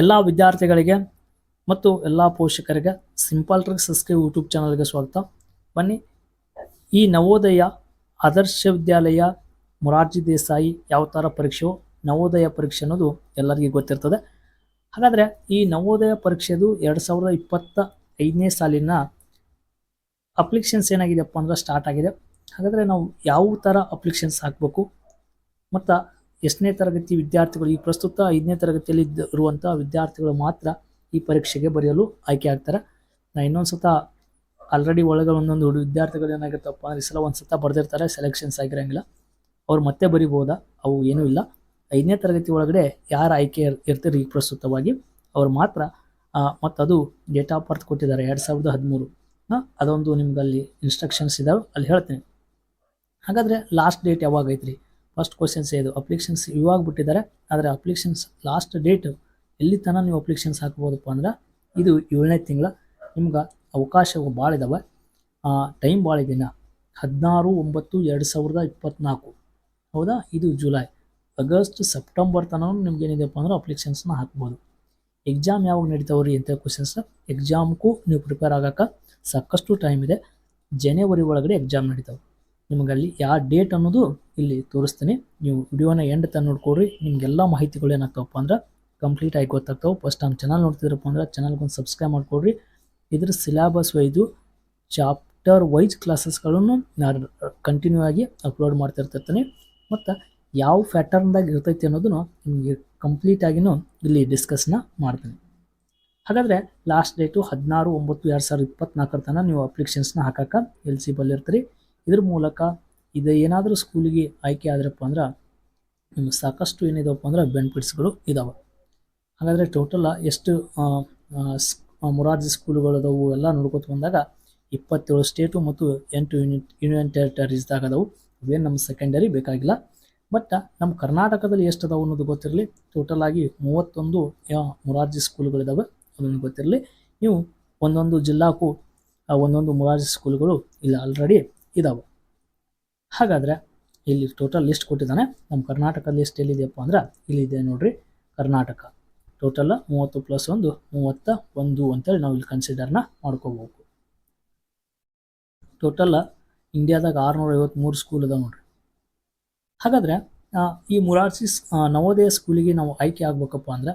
ಎಲ್ಲ ವಿದ್ಯಾರ್ಥಿಗಳಿಗೆ ಮತ್ತು ಎಲ್ಲ ಪೋಷಕರಿಗೆ ಸಿಂಪಲ್ ಟ್ರಿಕ್ಸ್ ಎಸ್ಕೆ ಯೂಟ್ಯೂಬ್ ಚಾನಲ್ಗೆ ಸ್ವಾಗತ. ಬನ್ನಿ, ಈ ನವೋದಯ ಆದರ್ಶ ವಿದ್ಯಾಲಯ ಮೊರಾರ್ಜಿ ದೇಸಾಯಿ ಯಾವ ಥರ ಪರೀಕ್ಷೆಯೋ ನವೋದಯ ಪರೀಕ್ಷೆ ಅನ್ನೋದು ಎಲ್ಲರಿಗೂ ಗೊತ್ತಿರ್ತದೆ. ಹಾಗಾದರೆ ಈ ನವೋದಯ ಪರೀಕ್ಷೆದು ಎರಡು ಸಾವಿರದ ಇಪ್ಪತ್ತ ಐದನೇ ಸಾಲಿನ ಅಪ್ಲಿಕೇಶನ್ಸ್ ಏನಾಗಿದೆಯಪ್ಪ ಅಂದ್ರೆ ಸ್ಟಾರ್ಟ್ ಆಗಿದೆ. ಹಾಗಾದರೆ ನಾವು ಯಾವ ಥರ ಅಪ್ಲಿಕೇಶನ್ಸ್ ಹಾಕಬೇಕು? ಮತ್ತು ಎಷ್ಟನೇ ತರಗತಿ ವಿದ್ಯಾರ್ಥಿಗಳು ಈ ಪ್ರಸ್ತುತ ಐದನೇ ತರಗತಿಯಲ್ಲಿ ಇರುವಂಥ ವಿದ್ಯಾರ್ಥಿಗಳು ಮಾತ್ರ ಈ ಪರೀಕ್ಷೆಗೆ ಬರೆಯಲು ಆಯ್ಕೆ ಆಗ್ತಾರೆ. ನಾ ಇನ್ನೊಂದು ಸತ ಆಲ್ರೆಡಿ ಒಳಗೆ ಒಂದೊಂದು ವಿದ್ಯಾರ್ಥಿಗಳು ಏನಾಗಿರ್ತಪ್ಪ ಅಂದ್ರೆ ಈ ಸಲ ಒಂದು ಸತ ಬರೆದಿರ್ತಾರೆ ಸೆಲೆಕ್ಷನ್ಸ್ ಆಗಿರಂಗಿಲ್ಲ. ಅವ್ರು ಮತ್ತೆ ಬರಿಬೋದಾ? ಅವು ಏನೂ ಇಲ್ಲ. ಐದನೇ ತರಗತಿ ಒಳಗಡೆ ಯಾರು ಆಯ್ಕೆ ಇರ್- ಇರ್ತಾರೆ ಈಗ ಪ್ರಸ್ತುತವಾಗಿ? ಅವ್ರು ಮಾತ್ರ ಮತ್ತು ಅದು ಡೇಟ್ ಆಫ್ ಬರ್ತ್ ಕೊಟ್ಟಿದ್ದಾರೆ, ಎರಡು ಸಾವಿರದ ಹದಿಮೂರು. ಅದೊಂದು ನಿಮ್ಗೆ ಅಲ್ಲಿ ಇನ್ಸ್ಟ್ರಕ್ಷನ್ಸ್ ಇದ್ದಾವೆ ಅಲ್ಲಿ ಹೇಳ್ತೀನಿ. ಹಾಗಾದರೆ ಲಾಸ್ಟ್ ಡೇಟ್ ಯಾವಾಗ ಐತ್ರಿ? ಫಸ್ಟ್ ಕ್ವಶನ್ಸ್ ಇದು. ಅಪ್ಲಿಕೇಶನ್ಸ್ ಇವಾಗ ಬಿಟ್ಟಿದ್ದಾರೆ. ಆದರೆ ಅಪ್ಲಿಕೇಶನ್ಸ್ ಲಾಸ್ಟ್ ಡೇಟ್ ಎಲ್ಲಿ ತನಕ ನೀವು ಅಪ್ಲಿಕೇಶನ್ಸ್ ಹಾಕ್ಬೋದಪ್ಪ ಅಂದ್ರೆ ಇದು ಏಳನೇ ತಿಂಗಳ. ನಿಮ್ಗೆ ಅವಕಾಶವು ಭಾಳ ಇದ್ದಾವೆ ಟೈಮ್ ಭಾಳ ದಿನ. ಹದಿನಾರು ಒಂಬತ್ತು ಎರಡು ಸಾವಿರದ ಇಪ್ಪತ್ತ್ನಾಲ್ಕು ಹೌದಾ? ಇದು ಜುಲೈ ಆಗಸ್ಟ್ ಸೆಪ್ಟೆಂಬರ್ ತನಕ ನಿಮ್ಗೆ ಏನಿದೆಪ್ಪ ಅಂದ್ರೆ ಅಪ್ಲಿಕೇಶನ್ಸ್ನ ಹಾಕ್ಬೋದು. ಎಕ್ಸಾಮ್ ಯಾವಾಗ ನಡೀತಾವ್ರಿ ಅಂತ ಕ್ವಶನ್ಸ್ ಎಕ್ಸಾಮ್ಗೂ ನೀವು ಪ್ರಿಪೇರ್ ಆಗಕ್ಕೆ ಸಾಕಷ್ಟು ಟೈಮ್ ಇದೆ. ಜನವರಿ ಒಳಗಡೆ ಎಕ್ಸಾಮ್ ನಡೀತಾವೆ. ನಿಮಗಲ್ಲಿ ಯಾವ ಡೇಟ್ ಅನ್ನೋದು ಇಲ್ಲಿ ತೋರಿಸ್ತೀನಿ. ನೀವು ವಿಡಿಯೋನ ಎಂಡ್ ತನಕ ನೋಡ್ಕೊಡ್ರಿ ನಿಮಗೆಲ್ಲ ಮಾಹಿತಿಗಳು ಏನಾಗ್ತಾವಪ್ಪ ಅಂದ್ರೆ ಕಂಪ್ಲೀಟ್ ಆಗಿ ಗೊತ್ತಾಗ್ತಾವೆ. ಫಸ್ಟ್ ನಮ್ಮ ಚಾನಲ್ ನೋಡ್ತಿದ್ರಪ್ಪ ಅಂದ್ರೆ ಚಾನಲ್ಗೆ ಒಂದು ಸಬ್ಸ್ಕ್ರೈಬ್ ಮಾಡ್ಕೊಡ್ರಿ ಇದ್ರ ಸಿಲೆಬಸ್ ವೈದು ಚಾಪ್ಟರ್ ವೈಸ್ ಕ್ಲಾಸಸ್ಗಳನ್ನು ನಾನು ಕಂಟಿನ್ಯೂ ಆಗಿ ಅಪ್ಲೋಡ್ ಮಾಡ್ತಿರ್ತಿರ್ತೀನಿ ಮತ್ತು ಯಾವ ಫ್ಯಾಟರ್ನ್ದಾಗ ಇರ್ತೈತಿ ಅನ್ನೋದನ್ನು ನಿಮಗೆ ಕಂಪ್ಲೀಟ್ ಆಗಿನೂ ಇಲ್ಲಿ ಡಿಸ್ಕಸ್ನ ಮಾಡ್ತೀನಿ. ಹಾಗಾದರೆ ಲಾಸ್ಟ್ ಡೇಟು ಹದಿನಾರು, ಒಂಬತ್ತು, ಎರಡು ಸಾವಿರದ ಇಪ್ಪತ್ನಾಲ್ಕರ ತನಕ ನೀವು ಅಪ್ಲಿಕೇಶನ್ಸ್ನ ಹಾಕಕ್ಕೆ ಎಲಿಜಿಬಲ್ ಇರ್ತೀರಿ ಇದ್ರ ಮೂಲಕ ಇದು ಏನಾದರೂ ಸ್ಕೂಲಿಗೆ ಆಯ್ಕೆ ಆದ್ರಪ್ಪ ಅಂದ್ರೆ ನಿಮ್ಗೆ ಸಾಕಷ್ಟು ಏನಿದಾವಪ್ಪ ಅಂದ್ರೆ ಬೆನಿಫಿಟ್ಸ್ಗಳು ಇದಾವೆ. ಹಾಗಾದರೆ ಟೋಟಲ್ ಎಷ್ಟು ಮೊರಾರ್ಜಿ ಸ್ಕೂಲ್ಗಳು ಅದಾವು ಎಲ್ಲ ನೋಡ್ಕೊತ ಬಂದಾಗ ಇಪ್ಪತ್ತೇಳು ಸ್ಟೇಟು ಮತ್ತು ಎಂಟು ಯೂನಿಟ್ ಯೂನಿಯನ್ ಟೆರಿಟರೀಸ್ದಾಗ ಅದಾವು. ಇವೇನು ನಮ್ಮ ಸೆಕೆಂಡರಿ ಬೇಕಾಗಿಲ್ಲ. ಬಟ್ ನಮ್ಮ ಕರ್ನಾಟಕದಲ್ಲಿ ಎಷ್ಟು ಅದಾವು ಅನ್ನೋದು ಗೊತ್ತಿರಲಿ. ಟೋಟಲ್ ಆಗಿ ಮೂವತ್ತೊಂದು ಮೊರಾರ್ಜಿ ಸ್ಕೂಲುಗಳಿದಾವೆ ಅದನ್ನು ಗೊತ್ತಿರಲಿ. ನೀವು ಒಂದೊಂದು ಜಿಲ್ಲಾಕ್ಕೂ ಒಂದೊಂದು ಮೊರಾರ್ಜಿ ಸ್ಕೂಲ್ಗಳು ಇಲ್ಲಿ ಆಲ್ರೆಡಿ ಇದಾವೆ. ಹಾಗಾದರೆ ಇಲ್ಲಿ ಟೋಟಲ್ ಲಿಸ್ಟ್ ಕೊಟ್ಟಿದ್ದಾನೆ. ನಮ್ಮ ಕರ್ನಾಟಕ ಲಿಸ್ಟ್ ಎಲ್ಲಿದೆಯಪ್ಪ ಅಂದ್ರೆ ಇಲ್ಲಿದೆ ನೋಡ್ರಿ. ಕರ್ನಾಟಕ. ಟೋಟಲ್ ಮೂವತ್ತು ಪ್ಲಸ್ ಒಂದು, ಮೂವತ್ತ ಒಂದು ಅಂತೇಳಿ ನಾವು ಇಲ್ಲಿ ಕನ್ಸಿಡರ್ನ ಮಾಡ್ಕೋಬೇಕು ಟೋಟಲ್ ಇಂಡಿಯಾದಾಗ ಆರುನೂರ ಐವತ್ತ್ಮೂರು ಸ್ಕೂಲ್ ಅದಾವೆ ನೋಡ್ರಿ. ಹಾಗಾದರೆ ಈ ಮುರಾರ್ಸಿ ನವೋದಯ ಸ್ಕೂಲಿಗೆ ನಾವು ಆಯ್ಕೆ ಆಗ್ಬೇಕಪ್ಪ ಅಂದ್ರೆ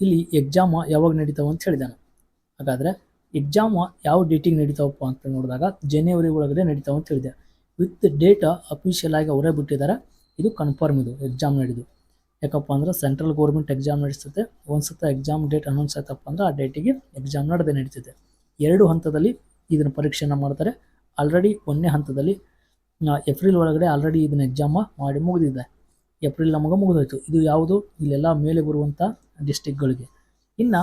ಇಲ್ಲಿ ಎಕ್ಸಾಮ್ ಯಾವಾಗ ನಡೀತಾವೆ ಅಂತ ಹೇಳಿದಾನೆ. ಹಾಗಾದರೆ ಎಕ್ಸಾಮ್ ಯಾವ ಡೇಟಿಗೆ ನಡೀತಾವಪ್ಪ ಅಂತ ನೋಡಿದಾಗ ಜನವರಿ ಒಳಗಡೆ ನಡೀತಾವೆ ಅಂತ ಹೇಳಿದೆ. ವಿತ್ ಡೇಟ್ ಅಫಿಷಿಯಲ್ ಆಗಿ ಅವರೇ ಬಿಟ್ಟಿದ್ದಾರೆ. ಇದು ಕನ್ಫರ್ಮ್ ಇದು ಎಕ್ಸಾಮ್ ನಡೆದು ಯಾಕಪ್ಪ ಅಂದ್ರೆ ಸೆಂಟ್ರಲ್ ಗೌರ್ಮೆಂಟ್ ಎಕ್ಸಾಮ್ ನಡೆಸುತ್ತೆ. ಒಂದು ಎಕ್ಸಾಮ್ ಡೇಟ್ ಅನೌನ್ಸ್ ಆಯ್ತಪ್ಪ ಅಂದ್ರೆ ಆ ಡೇಟಿಗೆ ಎಕ್ಸಾಮ್ ನಡೆದೇ ನಡೀತದೆ ಎರಡು ಹಂತದಲ್ಲಿ ಇದನ್ನು ಪರೀಕ್ಷೆಯನ್ನು ಮಾಡ್ತಾರೆ. ಆಲ್ರೆಡಿ ಒಂದನೇ ಹಂತದಲ್ಲಿ ಏಪ್ರಿಲ್ ಒಳಗಡೆ ಆಲ್ರೆಡಿ ಇದನ್ನ ಎಕ್ಸಾಮ ಮಾಡಿ ಮುಗಿದಿದೆ. ಏಪ್ರಿಲ್ ನಮಗೆ ಮುಗಿದೋಯ್ತು. ಇದು ಯಾವುದು? ಇಲ್ಲೆಲ್ಲ ಮೇಲೆ ಬರುವಂಥ ಡಿಸ್ಟಿಕ್ಗಳಿಗೆ ಇನ್ನು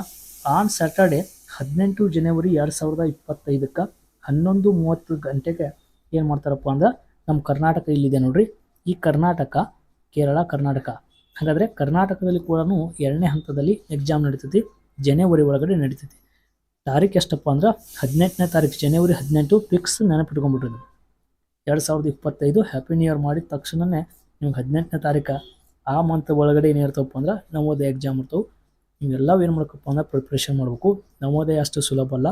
ಆನ್ ಸ್ಯಾಟರ್ಡೆ ಹದಿನೆಂಟು ಜನವರಿ ಎರಡು ಸಾವಿರದ ಇಪ್ಪತ್ತೈದಕ್ಕೆ ಹನ್ನೊಂದು ಮೂವತ್ತು ಗಂಟೆಗೆ ಏನು ಮಾಡ್ತಾರಪ್ಪ ಅಂದ್ರೆ ನಮ್ಮ ಕರ್ನಾಟಕ ಇಲ್ಲಿದೆ ನೋಡ್ರಿ. ಈ ಕರ್ನಾಟಕ, ಕೇರಳ, ಕರ್ನಾಟಕ. ಹಾಗಾದರೆ ಕರ್ನಾಟಕದಲ್ಲಿ ಕೂಡ ಎರಡನೇ ಹಂತದಲ್ಲಿ ಎಕ್ಸಾಮ್ ನಡೀತೈತಿ ಜನವರಿ ಒಳಗಡೆ ನಡೀತೈತಿ. ತಾರೀಕು ಎಷ್ಟಪ್ಪ ಅಂದ್ರೆ ಹದಿನೆಂಟನೇ ತಾರೀಕು ಜನವರಿ ಹದಿನೆಂಟು ಫಿಕ್ಸ್ ನೆನಪಿಟ್ಕೊಂಡ್ಬಿಟ್ರಿ ನೀವು ಎರಡು ಸಾವಿರದ ಇಪ್ಪತ್ತೈದು ಹ್ಯಾಪಿ ನ್ಯೂ ಇಯರ್ ಮಾಡಿದ ತಕ್ಷಣವೇ ನಿಮ್ಗೆ ಹದಿನೆಂಟನೇ ತಾರೀಕು ಆ ಮಂತ್ ಒಳಗಡೆ ಏನಿರ್ತಪ್ಪ ಅಂದ್ರೆ ನವೋದಯ ಎಕ್ಸಾಮ್ ಇರ್ತವೆ. ನೀವೆಲ್ಲ ಏನು ಮಾಡ್ಬೇಕಪ್ಪ ಅಂದ್ರೆ ಪ್ರಿಪ್ರೇಷನ್ ಮಾಡಬೇಕು. ನವೋದಯ ಅಷ್ಟು ಸುಲಭ ಅಲ್ಲ.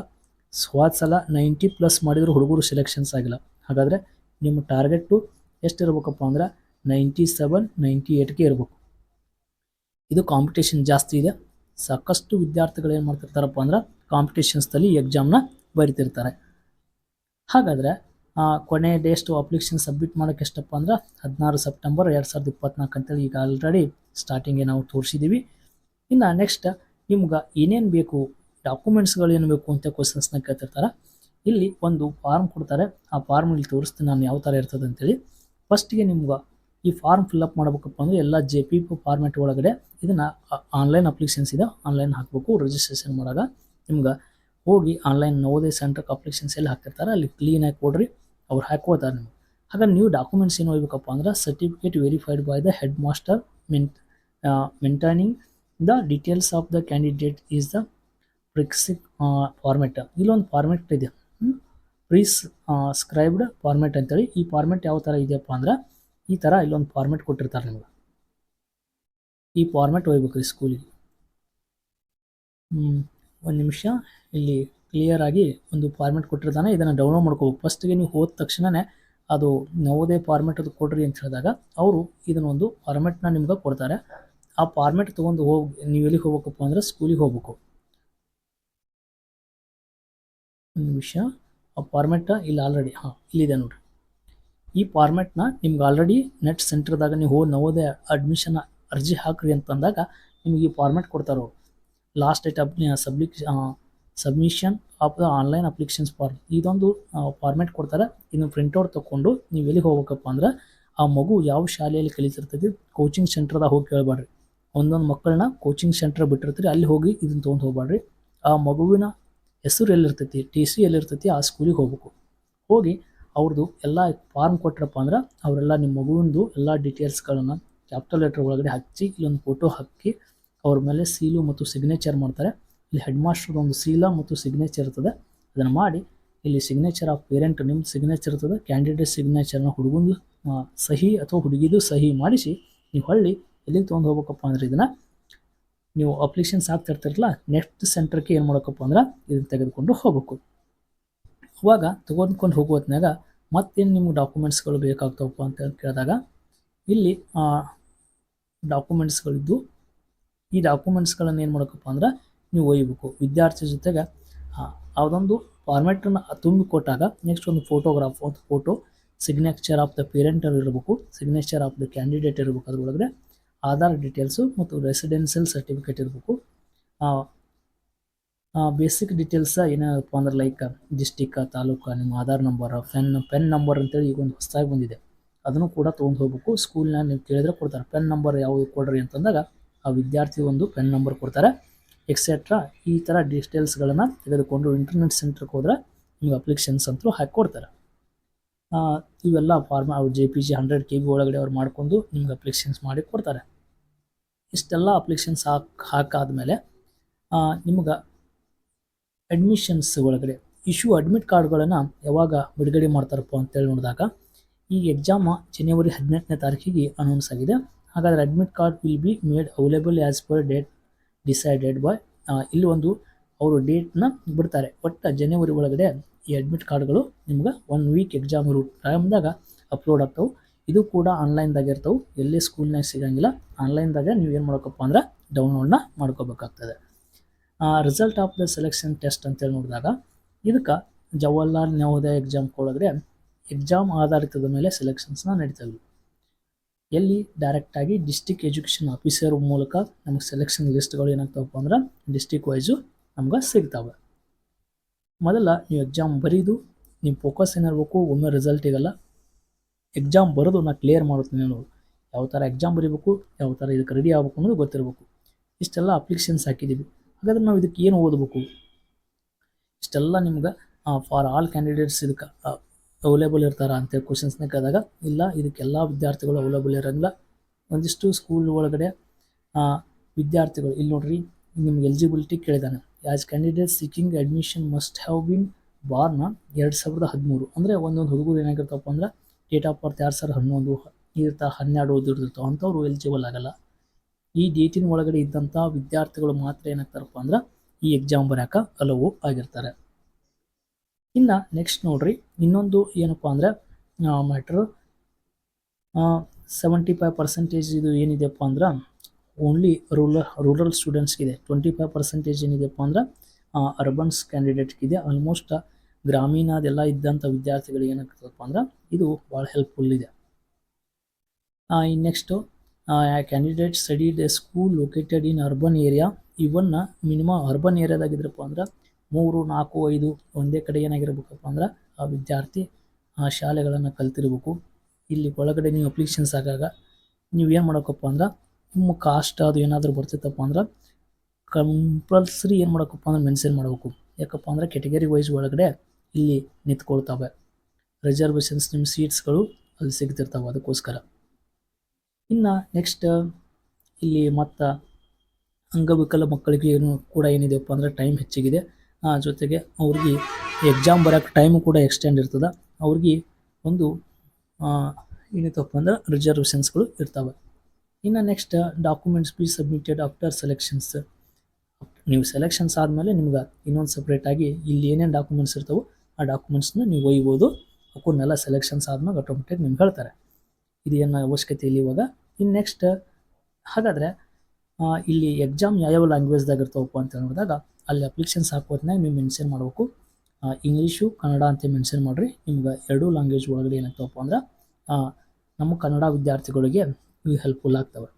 ಸ್ವಾದ ಸಲ ನೈಂಟಿ ಪ್ಲಸ್ ಮಾಡಿದ್ರು ಹುಡುಗರು ಸೆಲೆಕ್ಷನ್ಸ್ ಆಗಿಲ್ಲ. ಹಾಗಾದರೆ ನಿಮ್ಮ ಟಾರ್ಗೆಟು ಎಷ್ಟು ಇರ್ಬೇಕಪ್ಪ ಅಂದ್ರೆ ನೈಂಟಿ ಸೆವೆನ್, ನೈಂಟಿ ಏಟ್ಗೆ ಇರಬೇಕು. ಇದು ಕಾಂಪಿಟೇಷನ್ ಜಾಸ್ತಿ ಇದೆ. ಸಾಕಷ್ಟು ವಿದ್ಯಾರ್ಥಿಗಳು ಏನು ಮಾಡ್ತಿರ್ತಾರಪ್ಪ ಅಂದ್ರೆ ಕಾಂಪಿಟೇಷನ್ಸ್ದಲ್ಲಿ ಎಕ್ಸಾಮ್ನ ಬರಿತಿರ್ತಾರೆ. ಹಾಗಾದರೆ ಕೊನೆ ಡೇಸ್ಟು ಅಪ್ಲಿಕೇಶನ್ ಸಬ್ಮಿಟ್ ಮಾಡೋಕ್ಕೆ ಎಷ್ಟಪ್ಪ ಅಂದ್ರೆ ಹದಿನಾರು ಸೆಪ್ಟೆಂಬರ್ ಎರಡು ಸಾವಿರದ ಇಪ್ಪತ್ನಾಲ್ಕು ಅಂತೇಳಿ ಈಗ ಆಲ್ರೆಡಿ ಸ್ಟಾರ್ಟಿಂಗೇ ನಾವು ತೋರಿಸಿದ್ದೀವಿ ಇನ್ನು ನೆಕ್ಸ್ಟ್ ನಿಮ್ಗೆ ಏನೇನು ಬೇಕು? ಡಾಕ್ಯುಮೆಂಟ್ಸ್ಗಳು ಏನು ಬೇಕು ಅಂತ ಕ್ವಶನ್ಸ್ನ ಕೇಳ್ತಿರ್ತಾರೆ. ಇಲ್ಲಿ ಒಂದು ಫಾರ್ಮ್ ಕೊಡ್ತಾರೆ. ಆ ಫಾರ್ಮ್ ಇಲ್ಲಿ ತೋರಿಸ್ತೀನಿ ನಾನು ಯಾವ ಥರ ಇರ್ತದೆ ಅಂತೇಳಿ. ಫಸ್ಟಿಗೆ ನಿಮ್ಗೆ ಈ ಫಾರ್ಮ್ ಫಿಲ್ಅಪ್ ಮಾಡಬೇಕಪ್ಪ ಅಂದರೆ ಎಲ್ಲ ಜೆ ಪಿ ಪಿ ಫಾರ್ಮೆಟ್ ಒಳಗಡೆ ಇದನ್ನು ಆನ್ಲೈನ್ ಅಪ್ಲಿಕೇಶನ್ಸ್ ಇದೆ ಆನ್ಲೈನ್ ಹಾಕಬೇಕು ರಿಜಿಸ್ಟ್ರೇಷನ್ ಮಾಡಾಗ. ನಿಮ್ಗೆ ಹೋಗಿ ಆನ್ಲೈನ್ ನವೋದಯ ಸೆಂಟ್ರಕ್ಕೆ ಅಪ್ಲಿಕೇಶನ್ಸ್ ಎಲ್ಲಿ ಹಾಕಿರ್ತಾರೆ. ಅಲ್ಲಿ ಕ್ಲೀನಾಗಿ ಕೊಡ್ರಿ, ಅವ್ರು ಹಾಕೋತಾರೆ ನಿಮ್ಗೆ. ಹಾಗೆ ನೀವು ಡಾಕ್ಯುಮೆಂಟ್ಸ್ ಏನು ಹೋಗ್ಬೇಕಪ್ಪ ಅಂದ್ರೆ certificate verified by the head master made maintaining the details of the candidate is the ಪ್ರಿಕ್ಸಿಕ್ format ಇಲ್ಲೊಂದು ಫಾರ್ಮೆಟ್ ಇದೆ. ಪ್ರೀಸ್ ಸ್ಕ್ರೈಬ್ಡ್ ಫಾರ್ಮೆಟ್ ಅಂತೇಳಿ. ಈ ಫಾರ್ಮೆಟ್ ಯಾವ ಥರ ಇದೆಯಪ್ಪ ಅಂದ್ರೆ, ಈ ಥರ ಇಲ್ಲೊಂದು ಫಾರ್ಮೆಟ್ ಕೊಟ್ಟಿರ್ತಾರೆ ನಿಮ್ಗೆ. ಈ ಫಾರ್ಮೆಟ್ ಒಯ್ಬೇಕು ರೀ ಸ್ಕೂಲಿಗೆ ಒಂದು ನಿಮಿಷ. ಇಲ್ಲಿ ಕ್ಲಿಯರ್ ಆಗಿ ಒಂದು ಫಾರ್ಮೆಟ್ ಕೊಟ್ಟಿರ್ತಾನೆ. ಇದನ್ನು ಡೌನ್ಲೋಡ್ ಮಾಡ್ಕೋಬೇಕು. ಫಸ್ಟ್ಗೆ ನೀವು ಹೋದ ತಕ್ಷಣವೇ ಅದು ನವೋದಯ ಫಾರ್ಮೆಟ್ ಅದು ಕೊಡ್ರಿ ಅಂತ ಹೇಳಿದಾಗ, ಅವರು ಇದನ್ನೊಂದು ಫಾರ್ಮೆಟ್ನ ನಿಮ್ಗೆ ಕೊಡ್ತಾರೆ. ಆ ಫಾರ್ಮೆಟ್ ತೊಗೊಂಡು ಹೋಗಿ, ನೀವು ಎಲ್ಲಿಗೆ ಹೋಗ್ಬೇಕಪ್ಪ ಅಂದ್ರೆ ಸ್ಕೂಲಿಗೆ ಹೋಗ್ಬೇಕು. ಒಂದು ನಿಮಿಷ. ಆ ಫಾರ್ಮೆಟ್ ಇಲ್ಲಿ ಆಲ್ರೆಡಿ ಹಾಂ, ಇಲ್ಲಿದೆ ನೋಡಿರಿ. ಈ ಫಾರ್ಮೆಟ್ನ ನಿಮ್ಗೆ ಆಲ್ರೆಡಿ ನೆಟ್ ಸೆಂಟರ್ದಾಗ ನೀವು ಹೋಗಿ ನವೋದಯ ಅಡ್ಮಿಷನ್ ಅರ್ಜಿ ಹಾಕ್ರಿ ಅಂತಂದಾಗ ನಿಮ್ಗೆ ಈ ಫಾರ್ಮೆಟ್ ಕೊಡ್ತಾರೆ ಅವರು. Last date of ಸಬ್ಲಿಕ್ submission of the online applications form ಇದೊಂದು ಫಾರ್ಮೆಟ್ ಕೊಡ್ತಾರೆ. ಇದನ್ನು ಪ್ರಿಂಟೌಟ್ ತೊಗೊಂಡು ನೀವು ಎಲ್ಲಿಗೆ ಹೋಗ್ಬೇಕಪ್ಪ ಅಂದ್ರೆ ಆ ಮಗು ಯಾವ ಶಾಲೆಯಲ್ಲಿ ಕಲಿತಿರ್ತೈತಿ ಕೋಚಿಂಗ್ ಸೆಂಟರ್ದಾಗ ಹೋಗಿ ಕೇಳಬೇಡ್ರಿ ಒಂದೊಂದು ಮಕ್ಕಳನ್ನ ಕೋಚಿಂಗ್ ಸೆಂಟರ್ ಬಿಟ್ಟಿರ್ತೀರಿ, ಅಲ್ಲಿ ಹೋಗಿ ಇದನ್ನ ತೊಗೊಂಡು ಹೋಗ್ಬೇಡ್ರಿ ಆ ಮಗುವಿನ ಹೆಸರು ಎಲ್ಲಿರ್ತೈತಿ ಟಿ ಸಿ ಎಲ್ಲಿರ್ತೈತಿ, ಆ ಸ್ಕೂಲಿಗೆ ಹೋಗ್ಬೇಕು. ಹೋಗಿ ಅವ್ರದ್ದು ಎಲ್ಲ ಫಾರ್ಮ್ ಕೊಟ್ರಪ್ಪ ಅಂದ್ರೆ ಅವರೆಲ್ಲ ನಿಮ್ಮ ಮಗುವಿಂದು ಎಲ್ಲ ಡೀಟೇಲ್ಸ್ಗಳನ್ನು ಕ್ಯಾಪಿಟಲ್ ಲೆಟರ್ ಒಳಗಡೆ ಹಚ್ಚಿ, ಇಲ್ಲೊಂದು ಫೋಟೋ ಹಾಕಿ ಅವ್ರ ಮೇಲೆ ಸೀಲು ಮತ್ತು ಸಿಗ್ನೇಚರ್ ಮಾಡ್ತಾರೆ. ಇಲ್ಲಿ ಹೆಡ್ ಮಾಸ್ಟರ್ದು ಒಂದು ಸೀಲ ಮತ್ತು ಸಿಗ್ನೇಚರ್ ಇರ್ತದೆ. ಅದನ್ನು ಮಾಡಿ ಇಲ್ಲಿ ಸಿಗ್ನೇಚರ್ ಆಫ್ ಪೇರೆಂಟ್ ನಿಮ್ಮ ಸಿಗ್ನೇಚರ್ ಇರ್ತದೆ. ಕ್ಯಾಂಡಿಡೇಟ್ ಸಿಗ್ನೇಚರ್ನ ಹುಡುಗಂದು ಸಹಿ ಅಥವಾ ಹುಡುಗಿದು ಸಹಿ ಮಾಡಿಸಿ ನೀವು ಹೊಳ್ಳಿ ಎಲ್ಲಿಗೆ ತೊಗೊಂಡು ಹೋಗ್ಬೇಕಪ್ಪ ಅಂದ್ರೆ ಇದನ್ನು ನೀವು ಅಪ್ಲಿಕೇಶನ್ಸ್ ಹಾಕ್ತಿರ್ತಿರಲ್ಲ ನೆಕ್ಸ್ಟ್ ಸೆಂಟರ್ಗೆ ಏನು ಮಾಡಬೇಕಪ್ಪ ಅಂದ್ರೆ ಇದನ್ನು ತೆಗೆದುಕೊಂಡು ಹೋಗಬೇಕು. ಅವಾಗ ತೊಗೊಂಡ್ಕೊಂಡು ಹೋಗೋ ಹೊತ್ನ್ಯಾಗ ಮತ್ತೇನು ನಿಮ್ಗೆ ಡಾಕ್ಯುಮೆಂಟ್ಸ್ಗಳು ಬೇಕಾಗ್ತವಪ್ಪ ಅಂತ ಕೇಳಿದಾಗ, ಇಲ್ಲಿ ಡಾಕ್ಯುಮೆಂಟ್ಸ್ಗಳಿದ್ದು ಈ ಡಾಕ್ಯುಮೆಂಟ್ಸ್ಗಳನ್ನು ಏನು ಮಾಡಬೇಕಪ್ಪ ಅಂದ್ರೆ ನೀವು ಒಯ್ಯಬೇಕು ವಿದ್ಯಾರ್ಥಿ ಜೊತೆಗೆ ಅದೊಂದು ಫಾರ್ಮೆಟನ್ನು ತುಂಬಿಕೊಟ್ಟಾಗ ನೆಕ್ಸ್ಟ್ ಒಂದು ಫೋಟೋಗ್ರಾಫ್ ಒಂದು ಫೋಟೋ ಸಿಗ್ನೇಚರ್ ಆಫ್ ದ ಪೇರೆಂಟರ್ ಇರಬೇಕು. ಸಿಗ್ನೇಚರ್ ಆಫ್ ದ ಕ್ಯಾಂಡಿಡೇಟ್ ಇರಬೇಕು ಅದರೊಳಗಡೆ ಆಧಾರ್ ಡೀಟೇಲ್ಸು ಮತ್ತು ರೆಸಿಡೆನ್ಷಿಯಲ್ ಸರ್ಟಿಫಿಕೇಟ್ ಇರಬೇಕು. ಬೇಸಿಕ್ ಡೀಟೇಲ್ಸ ಏನಪ್ಪ ಅಂದ್ರೆ ಲೈಕ್ ಡಿಸ್ಟಿಕ್ ತಾಲೂಕು, ನಿಮ್ಮ Aadhaar number pen pen number ಅಂತೇಳಿ ಈಗ ಒಂದು ಹೊಸದಾಗಿ ಬಂದಿದೆ. ಅದನ್ನು ಕೂಡ ತೊಗೊಂಡು ಹೋಗ್ಬೇಕು. ಸ್ಕೂಲ್ನ ನೀವು ಕೇಳಿದ್ರೆ ಕೊಡ್ತಾರೆ. ಪೆನ್ ನಂಬರ್ ಯಾವುದು ಕೊಡ್ರಿ ಅಂತಂದಾಗ ಆ ವಿದ್ಯಾರ್ಥಿ ಒಂದು ಪೆನ್ ನಂಬರ್ ಕೊಡ್ತಾರೆ. ಎಕ್ಸೆಟ್ರಾ ಈ ಥರ ಡೀಟೇಲ್ಸ್ಗಳನ್ನು ತೆಗೆದುಕೊಂಡು ಇಂಟರ್ನೆಟ್ ಸೆಂಟ್ರಿಗೆ ಹೋದ್ರೆ ನಿಮ್ಗೆ ಅಪ್ಲಿಕೇಶನ್ಸ್ ಅಂತೂ ಹಾಕಿ ಕೊಡ್ತಾರೆ. ಇವೆಲ್ಲ ಫಾರ್ಮ್ ಅವ್ರು J P G hundred K B ಒಳಗಡೆ ಅವ್ರು ಮಾಡ್ಕೊಂಡು ನಿಮ್ಗೆ ಅಪ್ಲಿಕೇಶನ್ಸ್ ಮಾಡಿ ಕೊಡ್ತಾರೆ. ಇಷ್ಟೆಲ್ಲ ಅಪ್ಲಿಕೇಶನ್ಸ್ ಹಾಕಿ, ಹಾಕಾದಮೇಲೆ ನಿಮ್ಗೆ ಅಡ್ಮಿಷನ್ಸ್ ಒಳಗಡೆ ಇಶ್ಯೂ ಅಡ್ಮಿಟ್ ಕಾರ್ಡ್ಗಳನ್ನು ಯಾವಾಗ ಬಿಡುಗಡೆ ಮಾಡ್ತಾರಪ್ಪ ಅಂತೇಳಿ ನೋಡಿದಾಗ, ಈ ಎಕ್ಸಾಮ ಜನವರಿ ಹದಿನೆಂಟನೇ ತಾರೀಕಿಗೆ ಅನೌನ್ಸ್ ಆಗಿದೆ. ಹಾಗಾದರೆ admit card will be made available as per date decided by ಇಲ್ಲಿ ಒಂದು ಅವರು ಡೇಟ್ನ ಬಿಡ್ತಾರೆ. ಒಟ್ಟು ಜನವರಿ ಒಳಗಡೆ ಈ ಅಡ್ಮಿಟ್ ಕಾರ್ಡ್ಗಳು ನಿಮ್ಗೆ ಒನ್ ವೀಕ್ ಎಕ್ಸಾಮ್ ರೂಟ್ ಟೈಮ್ದಾಗ ಅಪ್ಲೋಡ್ ಆಗ್ತಾವೆ. ಇದು ಕೂಡ ಆನ್ಲೈನ್ದಾಗ ಇರ್ತಾವೆ. ಎಲ್ಲಿ ಸ್ಕೂಲ್ನಾಗ ಸಿಗಂಗಿಲ್ಲ ಆನ್ಲೈನ್ದಾಗ ನೀವು ಏನು ಮಾಡೋಕಪ್ಪ ಅಂದ್ರೆ ಡೌನ್ಲೋಡ್ನ ಮಾಡ್ಕೋಬೇಕಾಗ್ತದೆ. Result of the selection test ಅಂತೇಳಿ ನೋಡಿದಾಗ, ಇದಕ್ಕೆ ಜವಾಹರ್ಲಾಲ್ ನವೋದಯ ಎಕ್ಸಾಮ್ ಕೊಡೋದ್ರೆ ಎಕ್ಸಾಮ್ ಆಧಾರಿತದ ಮೇಲೆ ಸೆಲೆಕ್ಷನ್ಸ್ನ ನಡೀತವೆ. ಎಲ್ಲಿ ಡೈರೆಕ್ಟಾಗಿ ಡಿಸ್ಟಿಕ್ ಎಜುಕೇಷನ್ ಆಫೀಸರ್ ಮೂಲಕ ನಮಗೆ ಸೆಲೆಕ್ಷನ್ ಲಿಸ್ಟ್ಗಳು ಏನಾಗ್ತಾವಪ್ಪ ಅಂದ್ರೆ ಡಿಸ್ಟಿಕ್ ವೈಸು ನಮ್ಗೆ ಸಿಗ್ತಾವೆ. ಮೊದಲ ನೀವು ಎಕ್ಸಾಮ್ ಬರೀದು ನಿಮ್ಮ ಫೋಕಸ್ ಏನಿರಬೇಕು ಒಮ್ಮೆ ರಿಸಲ್ಟಿಗಲ್ಲ ಎಕ್ಸಾಮ್ ಬರೋದು ನಾ ಕ್ಲಿಯರ್ ಮಾಡುತ್ತೇನೆ ಅನ್ನೋದು. ಯಾವ ಥರ ಎಕ್ಸಾಮ್ ಬರೀಬೇಕು, ಯಾವ ಥರ ಇದಕ್ಕೆ ರೆಡಿ ಆಗಬೇಕು ಅನ್ನೋದು ಗೊತ್ತಿರಬೇಕು. ಇಷ್ಟೆಲ್ಲ ಅಪ್ಲಿಕೇಶನ್ಸ್ ಹಾಕಿದ್ದೀವಿ ಹಾಗಾದ್ರೆ ನಾವು ಇದಕ್ಕೆ ಏನು ಓದಬೇಕು? ಇಷ್ಟೆಲ್ಲ ನಿಮ್ಗೆ ಫಾರ್ ಆಲ್ ಕ್ಯಾಂಡಿಡೇಟ್ಸ್ ಇದಕ್ಕೆ ಅವೈಲೇಬಲ್ ಇರ್ತಾರ ಅಂತೇಳಿ ಕ್ವಶನ್ಸ್ನ ಕೇಳಿದಾಗ, ಇಲ್ಲ ಇದಕ್ಕೆಲ್ಲ ವಿದ್ಯಾರ್ಥಿಗಳು ಅವೈಲೇಬಲ್ ಇರೋಂಗಿಲ್ಲ. ಒಂದಿಷ್ಟು ಸ್ಕೂಲ್ ಒಳಗಡೆ ವಿದ್ಯಾರ್ಥಿಗಳು, ಇಲ್ಲಿ ನೋಡ್ರಿ, ನಿಮ್ಗೆ eligibility ಕೇಳಿದಾನೆ. As candidate seeking admission must have been born ಎರಡು ಸಾವಿರದ ಹದಿಮೂರು. ಅಂದರೆ ಒಂದೊಂದು ಹುಡುಗರು ಏನಾಗಿರ್ತಪ್ಪ ಅಂದ್ರೆ ಡೇಟ್ ಆಫ್ ಬರ್ತ್ ಎರಡು ಸಾವಿರದ ಹನ್ನೊಂದು, ಇರ್ತಾ ಹನ್ನೆರಡು ಓದಿರ್ತಿರ್ತಾವೆ ಅಂಥವ್ರು ಎಲಿಜಿಬಲ್ ಆಗಲ್ಲ. ಈ ಡೇಟಿನ ಒಳಗಡೆ ಇದ್ದಂಥ ವಿದ್ಯಾರ್ಥಿಗಳು ಮಾತ್ರ ಏನಾಗ್ತಾರಪ್ಪ ಅಂದ್ರೆ ಈ ಎಕ್ಸಾಮ್ ಬರೆಯೋಕ ಅಲವು ಆಗಿರ್ತಾರೆ. ಇನ್ನು ನೆಕ್ಸ್ಟ್ ನೋಡ್ರಿ, ಇನ್ನೊಂದು ಏನಪ್ಪ ಅಂದರೆ ಮ್ಯಾಟ್ರ್ ಸೆವೆಂಟಿ ಫೈವ್ ಪರ್ಸೆಂಟೇಜ್ ಇದು ಏನಿದೆಪ್ಪ ಅಂದ್ರೆ ಓನ್ಲಿ ರೂರಲ್ ರೂರಲ್ ಸ್ಟೂಡೆಂಟ್ಸ್ಗಿದೆ ಟ್ವೆಂಟಿ ಫೈವ್ ಪರ್ಸೆಂಟೇಜ್ ಏನಿದೆಯಪ್ಪ ಅಂದ್ರೆ ಅರ್ಬನ್ಸ್ ಕ್ಯಾಂಡಿಡೇಟ್ಗಿದೆ ಆಲ್ಮೋಸ್ಟ್ ಗ್ರಾಮೀಣ ಅದೆಲ್ಲ ಇದ್ದಂಥ ವಿದ್ಯಾರ್ಥಿಗಳಿಗೆ ಏನಾಗ್ತದಪ್ಪ ಅಂದ್ರೆ, ಇದು ಭಾಳ ಹೆಲ್ಪ್ಫುಲ್ ಇದೆ. Next candidate study a school located in urban area ಇವನ್ನ ಮಿನಿಮಮ್ ಅರ್ಬನ್ ಏರಿಯಾದಾಗಿದ್ರಪ್ಪ ಅಂದ್ರೆ, ಮೂರು, ನಾಲ್ಕು, ಐದು ಒಂದೇ ಕಡೆ ಏನಾಗಿರ್ಬೇಕಪ್ಪ ಅಂದ್ರೆ, ಆ ವಿದ್ಯಾರ್ಥಿ, ಆ, ಶಾಲೆಗಳನ್ನು ಕಲ್ತಿರ್ಬೇಕು. ಇಲ್ಲಿ ಒಳಗಡೆ ನೀವು ಅಪ್ಲಿಕೇಶನ್ಸ್ ಆಗಾಗ ನೀವು ಏನು ಮಾಡೋಕಪ್ಪ ಅಂದ್ರೆ ನಿಮ್ಮ ಕಾಸ್ಟ್ ಅದು ಏನಾದರೂ ಬರ್ತಿತ್ತಪ್ಪ ಅಂದ್ರೆ ಕಂಪಲ್ಸರಿ ಏನು ಮಾಡೋಕಪ್ಪ ಅಂದ್ರೆ ಮೆನ್ಷನ್ ಮಾಡಬೇಕು. ಯಾಕಪ್ಪ ಅಂದ್ರೆ ಕೆಟಗರಿ ವೈಸ್ ಒಳಗಡೆ ಇಲ್ಲಿ ನಿಂತ್ಕೊಳ್ತವೆ. ರಿಸರ್ವೇಷನ್ಸ್ ನಿಮ್ಮ ಸೀಟ್ಸ್ಗಳು ಅಲ್ಲಿ ಸಿಗ್ತಿರ್ತಾವೆ ಅದಕ್ಕೋಸ್ಕರ. ಇನ್ನು ನೆಕ್ಸ್ಟ್ ಇಲ್ಲಿ ಮತ್ತು ಅಂಗವಿಕಲ ಮಕ್ಕಳಿಗೆ ಏನು ಕೂಡ ಏನಿದೆಯಪ್ಪ ಅಂದರೆ ಟೈಮ್ ಹೆಚ್ಚಿಗಿದೆ. ಆ, ಜೊತೆಗೆ ಅವ್ರಿಗೆ ಎಕ್ಸಾಮ್ ಬರೋಕ್ಕೆ ಟೈಮು ಕೂಡ ಎಕ್ಸ್ಟೆಂಡ್ ಇರ್ತದೆ. ಅವ್ರಿಗೆ ಒಂದು ಏನಿತ್ತಪ್ಪ ಅಂದ್ರೆ ರಿಸರ್ವೇಷನ್ಸ್ಗಳು ಇರ್ತವೆ. ಇನ್ನು next documents be submitted after selections ನೀವು ಸೆಲೆಕ್ಷನ್ಸ್ ಆದಮೇಲೆ ನಿಮ್ಗೆ ಇನ್ನೊಂದು ಸಪ್ರೇಟಾಗಿ ಇಲ್ಲಿ ಏನೇನು ಡಾಕ್ಯುಮೆಂಟ್ಸ್ ಇರ್ತಾವೋ ಆ ಡಾಕ್ಯುಮೆಂಟ್ಸ್ನ ನೀವು ಒಯ್ಬೋದು. ಅಕೌಂಟ್ನೆಲ್ಲ ಸೆಲೆಕ್ಷನ್ಸ್ ಆದ್ಮೇಲೆ ಆಟೋಮೆಟಿಕ್ ನಿಮ್ಗೆ ಹೇಳ್ತಾರೆ. ಇದೇನು ಅವಶ್ಯಕತೆ ಇಲ್ಲಿ ಇವಾಗ. ಇನ್ನು ನೆಕ್ಸ್ಟ್ ಹಾಗಾದರೆ ಇಲ್ಲಿ ಎಕ್ಸಾಮ್ ಯಾವ ಲ್ಯಾಂಗ್ವೇಜ್ದಾಗ ಇರ್ತಾವಪ್ಪ ಅಂತ ನೋಡಿದಾಗ ಅಲ್ಲಿ ಅಪ್ಲಿಕೇಶನ್ಸ್ ಹಾಕೋದ್ನಾಗ ನೀವು ಮೆನ್ಷನ್ ಮಾಡಬೇಕು. ಇಂಗ್ಲೀಷು, ಕನ್ನಡ ಅಂತ ಮೆನ್ಷನ್ ಮಾಡಿರಿ. ನಿಮ್ಗೆ ಎರಡೂ ಲ್ಯಾಂಗ್ವೇಜ್ ಒಳಗಡೆ ಏನಾಗ್ತಾವಪ್ಪ ಅಂದ್ರೆ ನಮ್ಮ ಕನ್ನಡ ವಿದ್ಯಾರ್ಥಿಗಳಿಗೆ ಇವು ಹೆಲ್ಪ್ಫುಲ್ ಆಗ್ತವೆ.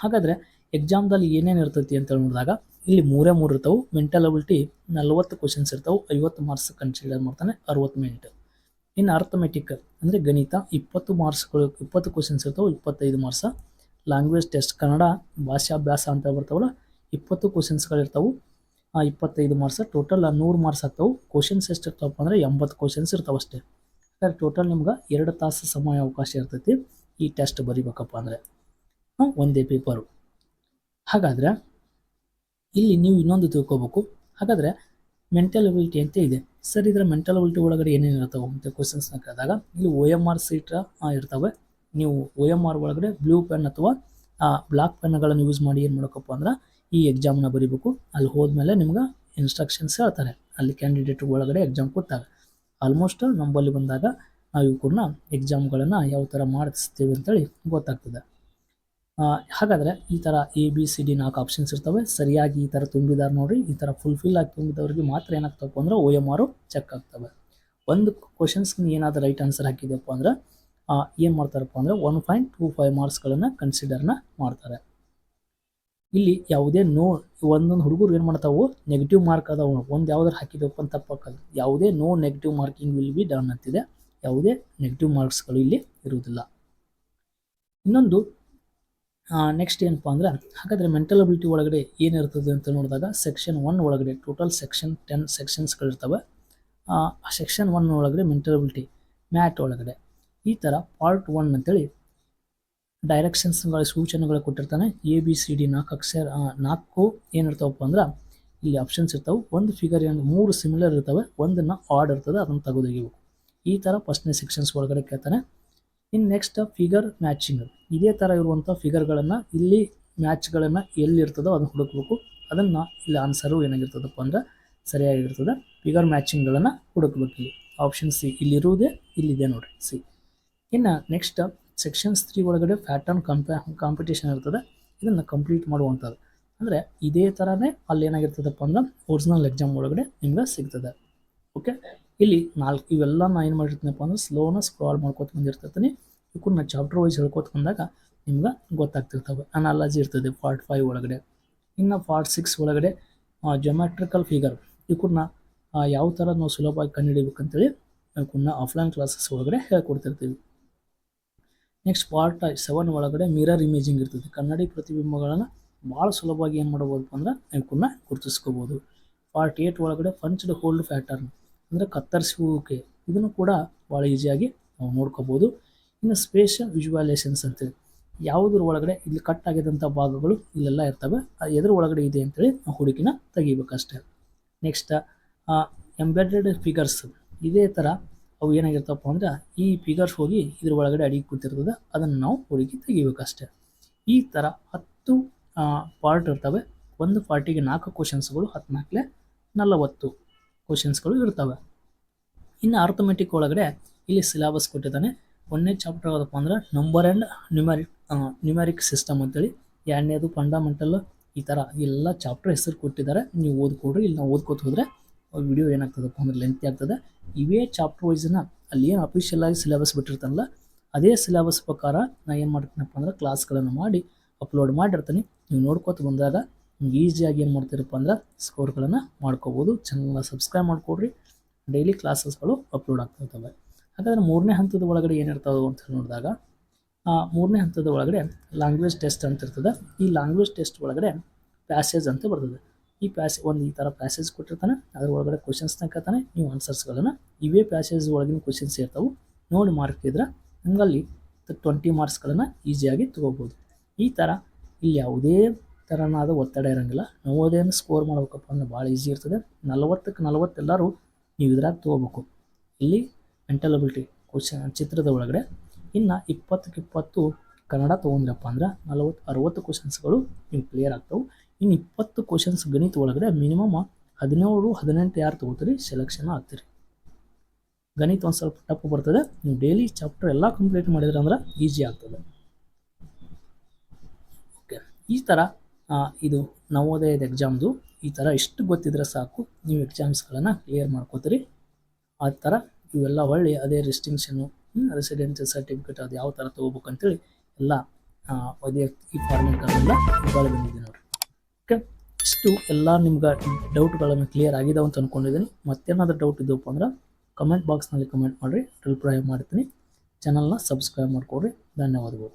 ಹಾಗಾದರೆ ಎಕ್ಸಾಮ್ದಲ್ಲಿ ಏನೇನು ಇರ್ತೈತಿ ಅಂತ ನೋಡಿದಾಗ ಇಲ್ಲಿ ಮೂರೇ ಮೂರು ಇರ್ತಾವೆ ಮೆಂಟಲ್ ಅಬಿಲಿಟಿ ನಲ್ವತ್ತು ಕ್ವಶನ್ಸ್ ಇರ್ತಾವೆ, ಐವತ್ತು ಮಾರ್ಕ್ಸ್ ಕನ್ಸಿಡರ್ ಮಾಡ್ತಾನೆ ಅರವತ್ತು ಮಿನಿಟ್ ಇನ್ನು ಅರ್ಥಮೆಟಿಕ್ ಅಂದರೆ ಗಣಿತ, ಇಪ್ಪತ್ತು ಮಾರ್ಕ್ಸ್ಗಳು ಇಪ್ಪತ್ತು ಕ್ವಶನ್ಸ್ ಇರ್ತಾವೆ, ಇಪ್ಪತ್ತೈದು ಮಾರ್ಕ್ಸ್ ಲ್ಯಾಂಗ್ವೇಜ್ ಟೆಸ್ಟ್ ಕನ್ನಡ ಭಾಷಾಭ್ಯಾಸ ಅಂತ ಬರ್ತಾವಲ್ಲ, ಇಪ್ಪತ್ತು ಕ್ವಶನ್ಸ್ಗಳು ಇರ್ತಾವೆ, ಆ ಇಪ್ಪತ್ತೈದು ಮಾರ್ಕ್ಸ್ ಟೋಟಲ್ ನೂರು ಮಾರ್ಕ್ಸ್ ಆಗ್ತಾವೆ. ಕ್ವಶನ್ಸ್ ಎಷ್ಟು ಇರ್ತಾವಪ್ಪ ಅಂದರೆ ಎಂಬತ್ತು ಕ್ವಶನ್ಸ್ ಇರ್ತಾವೆ ಅಷ್ಟೇ. ಟೋಟಲ್ ನಿಮ್ಗೆ ಎರಡು ತಾಸು ಸಮಯ ಅವಕಾಶ ಇರ್ತೈತಿ. ಈ ಟೆಸ್ಟ್ ಬರಿಬೇಕಪ್ಪ ಅಂದರೆ ಒಂದೇ ಪೇಪರು ಹಾಗಾದರೆ, ಇಲ್ಲಿ ನೀವು ಇನ್ನೊಂದು ತಿಳ್ಕೊಬೇಕು. ಹಾಗಾದರೆ ಮೆಂಟಲ್ ಅಬಿಲಿಟಿ ಅಂತ ಇದೆ. ಸರ್, ಇದರ ಮೆಂಟಲ್ ಅಬಿಲಿಟಿ ಒಳಗಡೆ ಏನೇನು ಇರ್ತಾವೆ ಅಂತ ಕ್ವಶನ್ಸ್ನ ಕೇಳಿದಾಗ, ಇಲ್ಲಿ ಒ ಎಂ ಆರ್ ಸೀಟ್ ಇರ್ತವೆ. ನೀವು ಒ ಎಂ ಆರ್ ಒಳಗಡೆ ಬ್ಲೂ ಪೆನ್ ಅಥವಾ ಬ್ಲಾಕ್ ಪೆನ್ಗಳನ್ನು ಯೂಸ್ ಮಾಡಿ ಏನು ಮಾಡಬೇಕಪ್ಪ ಅಂದ್ರೆ, ಈ ಎಕ್ಸಾಮ್ನ ಬರಿಬೇಕು. ಅಲ್ಲಿ ಹೋದ್ಮೇಲೆ ನಿಮ್ಗೆ ಇನ್ಸ್ಟ್ರಕ್ಷನ್ಸ್ ಹೇಳ್ತಾರೆ. ಅಲ್ಲಿ ಕ್ಯಾಂಡಿಡೇಟ್ ಒಳಗಡೆ ಎಕ್ಸಾಮ್ ಕೊಟ್ಟಾಗ ಆಲ್ಮೋಸ್ಟ್ ನಂಬಲ್ಲಿ ಬಂದಾಗ ನಾವು ಕೂಡ ಎಕ್ಸಾಮ್ಗಳನ್ನು ಯಾವ ಥರ ಮಾಡಿಸ್ತೀವಿ ಅಂತೇಳಿ ಗೊತ್ತಾಗ್ತದೆ. ಹಾಗಾದರೆ ಈ ಥರ ಎ ಬಿ ಸಿ ಡಿ ನಾಲ್ಕು ಆಪ್ಷನ್ಸ್ ಇರ್ತವೆ. ಸರಿಯಾಗಿ ಈ ಥರ ತುಂಬಿದಾರೆ ನೋಡಿರಿ, ಈ ಥರ ಫುಲ್ಫಿಲ್ ಆಗಿ ತುಂಬಿದವ್ರಿಗೆ ಮಾತ್ರ ಏನಾಗ್ತಪ್ಪ ಅಂದ್ರೆ ಓ ಎಂ ಆರು ಚೆಕ್ ಆಗ್ತವೆ. ಒಂದು ಕ್ವಶನ್ಸ್ಗೆ ಏನಾದರೂ ರೈಟ್ ಆನ್ಸರ್ ಹಾಕಿದ್ಯಪ್ಪ ಅಂದ್ರೆ ಏನು ಮಾಡ್ತಾರಪ್ಪ ಅಂದರೆ ಒನ್ ಪಾಯಿಂಟ್ ಟೂ ಫೈವ್ ಮಾರ್ಕ್ಸ್ಗಳನ್ನು ಕನ್ಸಿಡರ್ನ ಮಾಡ್ತಾರೆ. ಇಲ್ಲಿ ಯಾವುದೇ ನೋ ಒಂದೊಂದು ಹುಡುಗರು ಏನು ಮಾಡ್ತಾವು ನೆಗೆಟಿವ್ ಮಾರ್ಕ್ ಅದಾವೆ ಒಂದು ಯಾವ್ದಾರು ಹಾಕಿದಪ್ಪ ಅಂತ ತಪ್ಪಾಕಲ್ಲ ಯಾವುದೇ no negative marking will be done ಅಂತಿದೆ. ಯಾವುದೇ ನೆಗೆಟಿವ್ ಮಾರ್ಕ್ಸ್ಗಳು ಇಲ್ಲಿ ಇರುವುದಿಲ್ಲ. ಇನ್ನೊಂದು ನೆಕ್ಸ್ಟ್ ಏನಪ್ಪ ಅಂದ್ರೆ, ಹಾಗಾದರೆ ಮೆಂಟಲ್ ಅಬಿಲಿಟಿ ಒಳಗಡೆ ಏನಿರ್ತದೆ ಅಂತ ನೋಡಿದಾಗ ಸೆಕ್ಷನ್ ಒನ್ ಒಳಗಡೆ ಟೋಟಲ್ ಸೆಕ್ಷನ್ ಟೆನ್ ಸೆಕ್ಷನ್ಸ್ಗಳಿರ್ತವೆ ಆ ಸೆಕ್ಷನ್ ಒನ್ ಒಳಗಡೆ ಮೆಂಟಲ್ ಅಬಿಲಿಟಿ ಮ್ಯಾಟ್ ಒಳಗಡೆ. ಈ ಥರ ಪಾರ್ಟ್ ಒನ್ ಅಂತೇಳಿ ಡೈರೆಕ್ಷನ್ಸ್ಗಳ ಸೂಚನೆಗಳು ಕೊಟ್ಟಿರ್ತಾನೆ. ಎ ಬಿ ಸಿ ಡಿ ನಾಲ್ಕು ಅಕ್ಷರ ನಾಲ್ಕು ಏನಿರ್ತಾವಪ್ಪ ಅಂದ್ರೆ, ಇಲ್ಲಿ ಆಪ್ಷನ್ಸ್ ಇರ್ತಾವೆ. ಒಂದು ಫಿಗರ್ ಏನು ಮೂರು ಸಿಮಿಲರ್ ಇರ್ತವೆ. ಒಂದನ್ನು ಆಡ್ ಇರ್ತದೆ. ಅದನ್ನು ತೆಗೆದೊಗಿಬೇಕು ಈ ಥರ ಫಸ್ಟ್ನೇ ಸೆಕ್ಷನ್ಸ್ ಒಳಗಡೆ ಕೇಳ್ತಾನೆ. ಇನ್ನು ನೆಕ್ಸ್ಟ್ ಫಿಗರ್ ಮ್ಯಾಚಿಂಗ್ ಇದೇ ಥರ ಇರುವಂಥ ಫಿಗರ್ಗಳನ್ನು ಇಲ್ಲಿ ಮ್ಯಾಚ್ಗಳನ್ನು ಎಲ್ಲಿರ್ತದೋ ಅದನ್ನು ಹುಡುಕ್ಬೇಕು. ಅದನ್ನು ಇಲ್ಲಿ ಆನ್ಸರು ಏನಾಗಿರ್ತದಪ್ಪ ಅಂದ್ರೆ ಸರಿಯಾಗಿರ್ತದೆ ಫಿಗರ್ ಮ್ಯಾಚಿಂಗ್ಗಳನ್ನು ಹುಡುಕ್ಬೇಕು ಇಲ್ಲಿ. ಆಪ್ಷನ್ ಸಿ ಇಲ್ಲಿರುವುದೇ ಇಲ್ಲಿದೆ ನೋಡಿ ಸಿ ಇನ್ನು ನೆಕ್ಸ್ಟ್ ಸೆಕ್ಷನ್ಸ್ ತ್ರೀ ಒಳಗಡೆ ಪ್ಯಾಟರ್ನ್ ಕಂಪ್ಯಾ ಕಾಂಪಿಟೇಷನ್ ಇರ್ತದೆ. ಇದನ್ನು ಕಂಪ್ಲೀಟ್ ಮಾಡುವಂಥದ್ದು ಅಂದರೆ ಇದೇ ಥರನೇ ಅಲ್ಲಿ ಏನಾಗಿರ್ತದಪ್ಪ ಅಂದ್ರೆ ಒರಿಜಿನಲ್ ಎಕ್ಸಾಮ್ ಒಳಗಡೆ ನಿಮ್ಗೆ ಸಿಗ್ತದೆ. ಓಕೆ ಇಲ್ಲಿ ನಾಲ್ಕು ಇವೆಲ್ಲ ನಾನು ಏನು ಮಾಡಿರ್ತೀನಪ್ಪ ಅಂದ್ರೆ ಸ್ಲೋನ ಸ್ಕ್ರಾಲ್ ಮಾಡ್ಕೊತ ಬಂದಿರ್ತೀನಿ ನಾನು ಚಾಪ್ಟರ್ ವೈಸ್ ಹೇಳ್ಕೊತ ಬಂದಾಗ ನಿಮ್ಗೆ ಗೊತ್ತಾಗ್ತಿರ್ತವೆ. ಅನಾಲಜಿ ಇರ್ತದೆ ಪಾರ್ಟ್ ಫೈವ್ ಒಳಗಡೆ. ಇನ್ನು ಪಾರ್ಟ್ ಸಿಕ್ಸ್ ಒಳಗಡೆ ಜೊಮ್ಯಾಟ್ರಿಕಲ್ ಫಿಗರ್ ಇವಕ್ಕನ್ನ ಯಾವ ಥರ ನಾವು ಸುಲಭವಾಗಿ ಕಂಡುಹಿಡಿಬೇಕಂತೇಳಿ ಇವಕ್ಕನ್ನ ಆಫ್ಲೈನ್ ಕ್ಲಾಸಸ್ ಒಳಗಡೆ ಹೇಳ್ಕೊಡ್ತಿರ್ತೀವಿ. ನೆಕ್ಸ್ಟ್ ಪಾರ್ಟ್ ಸೆವೆನ್ ಒಳಗಡೆ ಮಿರರ್ ಇಮೇಜಿಂಗ್ ಇರ್ತದೆ. ಕನ್ನಡಿ ಪ್ರತಿಬಿಂಬಗಳನ್ನು ಭಾಳ ಸುಲಭವಾಗಿ ಏನು ಮಾಡ್ಬೋದಪ್ಪ ಅಂದ್ರೆ ಇವಕ್ಕನ್ನ ಗುರುತಿಸ್ಕೋಬೋದು. ಪಾರ್ಟ್ ಏಯ್ಟ್ ಒಳಗಡೆ ಪಂಚ್ಡ್ ಹೋಲ್ಡ್ ಪ್ಯಾಟರ್ನ್ ಅಂದರೆ ಕತ್ತರಿಸುವಿಕೆ ಇದನ್ನು ಕೂಡ ಭಾಳ ಈಸಿಯಾಗಿ ನಾವು ನೋಡ್ಕೋಬೋದು. ಇನ್ನು ಸ್ಪೇಷಲ್ ವಿಜುವಲೈಸೇಷನ್ಸ್ ಅಂತೇಳಿ ಯಾವುದ್ರ ಒಳಗಡೆ ಇಲ್ಲಿ ಕಟ್ ಆಗಿದಂಥ ಭಾಗಗಳು ಇಲ್ಲೆಲ್ಲ ಇರ್ತವೆ ಎದ್ರ ಒಳಗಡೆ ಇದೆ ಅಂತೇಳಿ ನಾವು ಹುಡುಕಿನ ತೆಗಿಬೇಕಷ್ಟೇ. ನೆಕ್ಸ್ಟ್ ಎಂಬೆಡೆಡ್ ಫಿಗರ್ಸ್ ಇದೇ ಥರ ಅವು ಏನಾಗಿರ್ತಪ್ಪ ಅಂದ್ರೆ ಈ ಫಿಗರ್ಸ್ ಹೋಗಿ ಇದ್ರ ಒಳಗಡೆ ಅಡಿಗೆ ಕೂತಿರ್ತದೆ, ಅದನ್ನು ನಾವು ಹುಡುಕಿ ತೆಗಿಬೇಕಷ್ಟೇ. ಈ ಥರ ಹತ್ತು ಪಾರ್ಟ್ ಇರ್ತವೆ, ಒಂದು ಪಾರ್ಟಿಗೆ ನಾಲ್ಕು ಕ್ವಶನ್ಸ್ಗಳು ಹದಿನಾಲ್ಕಲೆ ನಲವತ್ತು. ಕ್ವಶನ್ಸ್ಗಳು ಇರ್ತವೆ. ಇನ್ನು ಅರ್ಥಮೆಟಿಕ್ ಒಳಗಡೆ ಇಲ್ಲಿ ಸಿಲೆಬಸ್ ಕೊಟ್ಟಿದ್ದಾನೆ. ಒಂದನೇ ಚಾಪ್ಟರ್ ಯಾವುದಪ್ಪ ಅಂದ್ರೆ number and numeric numeric system ಅಂತೇಳಿ ಎರಡನೇದು ಫಂಡಮೆಂಟಲ್ ಈ ಥರ ಎಲ್ಲ ಚಾಪ್ಟರ್ ಹೆಸರು ಕೊಟ್ಟಿದ್ದಾರೆ. ನೀವು ಓದ್ಕೊಡ್ರಿ ಇಲ್ಲಿ ನಾವು ಓದ್ಕೋತ ಹೋದರೆ ವಿಡಿಯೋ ಏನಾಗ್ತದಪ್ಪ ಅಂದ್ರೆ ಲೆಂತಿ ಆಗ್ತದೆ. ಇವೇ ಚಾಪ್ಟರ್ ವೈಸನ್ನ ಅಲ್ಲಿ ಏನು ಅಫಿಷಿಯಲ್ ಆಗಿ ಸಿಲೆಬಸ್ ಬಿಟ್ಟಿರ್ತಾನಲ್ಲ, ಅದೇ ಸಿಲೆಬಸ್ ಪ್ರಕಾರ ನಾ ಏನು ಮಾಡ್ತೀನಪ್ಪ ಅಂದ್ರೆ ಕ್ಲಾಸ್ಗಳನ್ನು ಮಾಡಿ ಅಪ್ಲೋಡ್ ಮಾಡಿರ್ತೀನಿ. ನೀವು ನೋಡ್ಕೋತ ಬಂದಾಗ ಈಸಿಯಾಗಿ ಏನು ಮಾಡ್ತೀರಪ್ಪ ಅಂದ್ರೆ ಸ್ಕೋರ್ಗಳನ್ನು ಮಾಡ್ಕೋಬೋದು. ಚಾನಲ್ನ ಸಬ್ಸ್ಕ್ರೈಬ್ ಮಾಡಿಕೊಡ್ರಿ. ಡೈಲಿ ಕ್ಲಾಸಸ್ಗಳು ಅಪ್ಲೋಡ್ ಆಗ್ತಿರ್ತವೆ ಹಾಗಾದ್ರೆ ಮೂರನೇ ಹಂತದ ಒಳಗಡೆ ಏನಿರ್ತಾವೆ ಅಂತ ನೋಡಿದಾಗ ಮೂರನೇ ಹಂತದ ಒಳಗಡೆ ಲ್ಯಾಂಗ್ವೇಜ್ ಟೆಸ್ಟ್ ಅಂತ ಇರ್ತದೆ. ಈ ಲ್ಯಾಂಗ್ವೇಜ್ ಟೆಸ್ಟ್ ಒಳಗಡೆ ಪ್ಯಾಸೇಜ್ ಅಂತ ಬರ್ತದೆ. ಈ ಪ್ಯಾಸ್ ಒಂದು ಈ ಥರ ಪ್ಯಾಸೇಜ್ ಕೊಟ್ಟಿರ್ತಾನೆ, ಅದ್ರ ಒಳಗಡೆ ಕ್ವಶನ್ಸ್ನ ಕೇಳ್ತಾನೆ, ನೀವು ಆನ್ಸರ್ಸ್ಗಳನ್ನು ಇವೇ ಪ್ಯಾಸೇಜ್ ಒಳಗಿನ ಕ್ವಶನ್ಸ್ ಇರ್ತಾವೆ, ನೋಡಿ ಮಾರ್ಕ್ ಇದ್ರೆ ಹಂಗಲ್ಲಿ ಟ್ವೆಂಟಿ ಮಾರ್ಕ್ಸ್ಗಳನ್ನು ಈಸಿಯಾಗಿ ತೊಗೋಬೋದು. ಈ ಥರ ಇಲ್ಲಿ ಯಾವುದೇ ಥರನಾದ ಒತ್ತಡ ಇರೋಂಗಿಲ್ಲ. ನವೋದಯನ ಸ್ಕೋರ್ ಮಾಡ್ಬೇಕಪ್ಪ ಅಂದ್ರೆ ಭಾಳ ಈಸಿ ಇರ್ತದೆ. ನಲವತ್ತಕ್ಕೆ ನಲವತ್ತೆಲ್ಲರೂ ನೀವು ಇದ್ರಾಗ ತೊಗೋಬೇಕು. ಇಲ್ಲಿ ಮೆಂಟಲಬಿಲಿಟಿ ಕ್ವಶನ್ ಚಿತ್ರದ ಒಳಗಡೆ ಇನ್ನು ಇಪ್ಪತ್ತಕ್ಕೆ ಇಪ್ಪತ್ತು ಕನ್ನಡ ತೊಗೊಂಡ್ರಪ್ಪ ಅಂದ್ರೆ ನಲವತ್ತು, ಅರವತ್ತು ಕ್ವಶನ್ಸ್ಗಳು ನಿಮ್ಗೆ ಕ್ಲಿಯರ್ ಆಗ್ತವೆ. ಇನ್ನು ಇಪ್ಪತ್ತು ಕ್ವಶನ್ಸ್ ಗಣಿತ ಒಳಗಡೆ ಮಿನಿಮಮ್ ಹದಿನೇಳು, ಹದಿನೆಂಟು ಯಾರು ತೊಗೋತೀರಿ? ಸೆಲೆಕ್ಷನ್ ಆಗ್ತೀರಿ ಗಣಿತ ಒಂದು ಸ್ವಲ್ಪ ಟಪ್ಪು ಬರ್ತದೆ. ನೀವು ಡೈಲಿ ಚಾಪ್ಟರ್ ಎಲ್ಲ ಕಂಪ್ಲೀಟ್ ಮಾಡಿದ್ರೆ ಅಂದ್ರೆ ಈಸಿ ಆಗ್ತದೆ. ಓಕೆ ಈ ಥರ ಇದು ನವೋದಯದ ಎಕ್ಸಾಮ್ದು ಈ ಥರ ಇಷ್ಟು ಗೊತ್ತಿದ್ರೆ ಸಾಕು. ನೀವು ಎಕ್ಸಾಮ್ಸ್ಗಳನ್ನು ಕ್ಲಿಯರ್ ಮಾಡ್ಕೋತೀರಿ. ಆ ಥರ ಇವೆಲ್ಲ ಒಳ್ಳೆ, ಅದೇ ರೆಸ್ಟಿಂಕ್ಷನು ರೆಸಿಡೆನ್ಷಿಯಲ್ ಸರ್ಟಿಫಿಕೇಟ್ ಅದು ಯಾವ ಥರ ತೊಗೋಬೇಕು ಅಂತೇಳಿ ಎಲ್ಲ ಅದೇ ಈ ಫಾರ್ಮೆಟ್ಗಳೆಲ್ಲ ಇದ್ರೊಳಗೆ ಬಂದಿದೆ ನೋಡಿರಿ. ಓಕೆ ಇಷ್ಟು ಎಲ್ಲ ನಿಮ್ಗೆ ಡೌಟ್ಗಳನ್ನು ಕ್ಲಿಯರ್ ಆಗಿದಾವೆ ಅಂತ ಅಂದ್ಕೊಂಡಿದ್ದೀನಿ ಮತ್ತೇನಾದರೂ ಡೌಟ್ ಇದ್ದಪ್ಪ ಅಂದ್ರೆ ಕಮೆಂಟ್ ಬಾಕ್ಸ್ನಲ್ಲಿ ಕಮೆಂಟ್ ಮಾಡಿರಿ. ರಿಪ್ಲೈ ಮಾಡ್ತೀನಿ. ಚಾನಲ್ನ ಸಬ್ಸ್ಕ್ರೈಬ್ ಮಾಡಿಕೊಡ್ರಿ. ಧನ್ಯವಾದಗಳು.